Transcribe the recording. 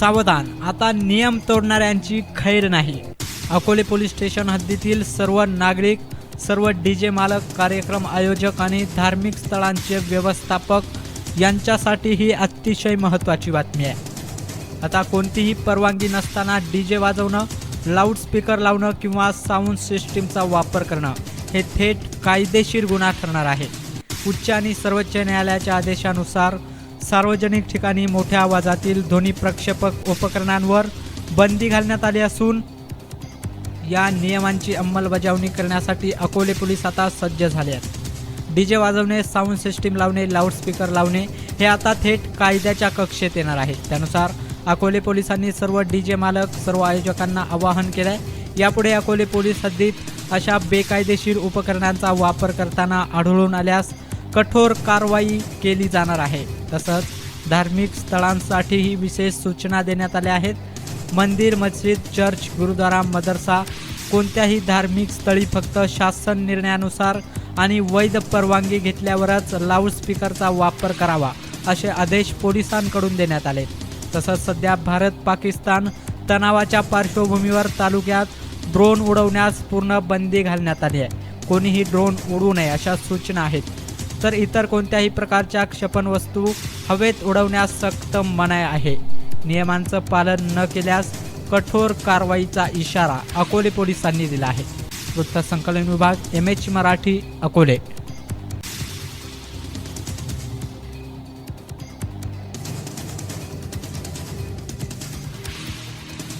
सावधान. आता नियम तोडणाऱ्यांची खैर नाही. अकोले पोलीस स्टेशन हद्दीतील सर्व नागरिक सर्व डी जे मालक कार्यक्रम आयोजक आणि धार्मिक स्थळांचे व्यवस्थापक यांच्यासाठी ही अतिशय महत्त्वाची बातमी आहे. आता कोणतीही परवानगी नसताना डी जे वाजवणं लाऊडस्पीकर लावणं किंवा साऊंड सिस्टीमचा वापर करणं हे थेट कायदेशीर गुन्हा ठरणार आहे. उच्च आणि सर्वोच्च न्यायालयाच्या आदेशानुसार सार्वजनिक ठिकाणी मोठ्या आवाजातील ध्वनी प्रक्षेपक उपकरणांवर बंदी घालण्यात आली असून या नियमांची अंमलबजावणी करण्यासाठी अकोले पोलीस आता सज्ज झाले आहेत. डी जे वाजवणे साऊंड सिस्टीम लावणे लाऊडस्पीकर लावणे हे आता थेट कायद्याच्या कक्षेत येणार आहे. त्यानुसार अकोले पोलिसांनी सर्व डी जे मालक सर्व आयोजकांना आवाहन केलं आहे यापुढे अकोले पोलीस हद्दीत अशा बेकायदेशीर उपकरणांचा वापर करताना आढळून आल्यास कठोर कारवाई केली जाणार आहे. तसंच धार्मिक स्थळांसाठीही विशेष सूचना देण्यात आल्या आहेत. मंदिर मस्जिद चर्च गुरुद्वारा मदरसा कोणत्याही धार्मिक स्थळी फक्त शासन निर्णयानुसार आणि वैध परवानगी घेतल्यावरच लाऊडस्पीकरचा वापर करावा असे आदेश पोलिसांकडून देण्यात आले. तसंच सध्या भारत पाकिस्तान तणावाच्या पार्श्वभूमीवर तालुक्यात ड्रोन उडवण्यास पूर्ण बंदी घालण्यात आली आहे. कोणीही ड्रोन उडू नये अशा सूचना आहेत. तर इतर कोणत्याही प्रकारच्या क्षपणवस्तू हवेत उडवण्यास सक्त मनाई आहे. नियमांचं पालन न केल्यास कठोर कारवाईचा इशारा अकोले पोलिसांनी दिला आहे. वृत्तसंकलन विभाग एम एच मराठी अकोले.